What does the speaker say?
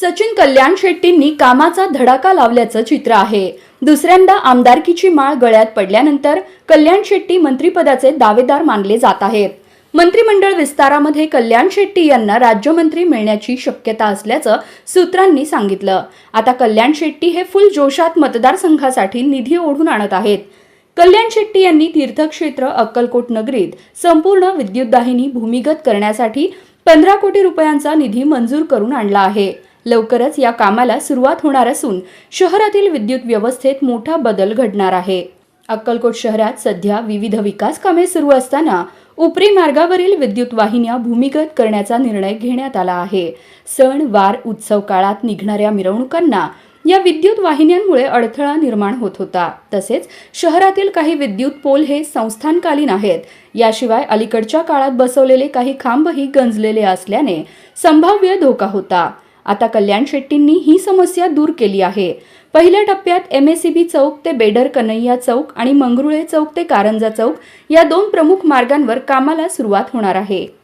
सचिन कल्याण शेट्टींनी कामाचा धडाका लावल्याचं चित्र आहे. दुसऱ्यांदा आमदारकीची माळ गळ्यात पडल्यानंतर कल्याण शेट्टी मंत्रिपदाचे दावेदार मानले जात आहेत. मंत्रिमंडळ विस्तारामध्ये कल्याण शेट्टी यांना राज्यमंत्री मिळण्याची शक्यता असल्याचं सूत्रांनी सांगितलं. आता कल्याण शेट्टी हे फुल जोशात मतदारसंघासाठी निधी ओढून आणत आहेत. कल्याण शेट्टी यांनी तीर्थक्षेत्र अक्कलकोट नगरीत संपूर्ण विद्युतदाहिनी भूमिगत करण्यासाठी पंधरा कोटी रुपयांचा निधी मंजूर करून आणला आहे. लवकरच या कामाला सुरुवात होणार असून शहरातील विद्युत व्यवस्थेत मोठा बदल घडणार आहे. अक्कलकोट शहरात सध्या विविध विकास कामे सुरू असताना उपरी मार्गावरील विद्युत वाहिन्या भूमिगत करण्याचा निर्णय घेण्यात आला आहे. सण वार उत्सव काळात निघणाऱ्या मिरवणुकांना या विद्युत वाहिन्यांमुळे अडथळा निर्माण होत होता. तसेच शहरातील काही विद्युत पोल हे संस्थानकालीन आहेत. याशिवाय अलीकडच्या काळात बसवलेले काही खांबही गंजलेले असल्याने संभाव्य धोका होता. आता कल्याण शेट्टींनी ही समस्या दूर केली आहे. पहिल्या टप्प्यात एम एस चौक ते बेडर कन्हैया चौक आणि मंगरुळे चौक ते कारंजा चौक या दोन प्रमुख मार्गांवर कामाला सुरुवात होणार आहे.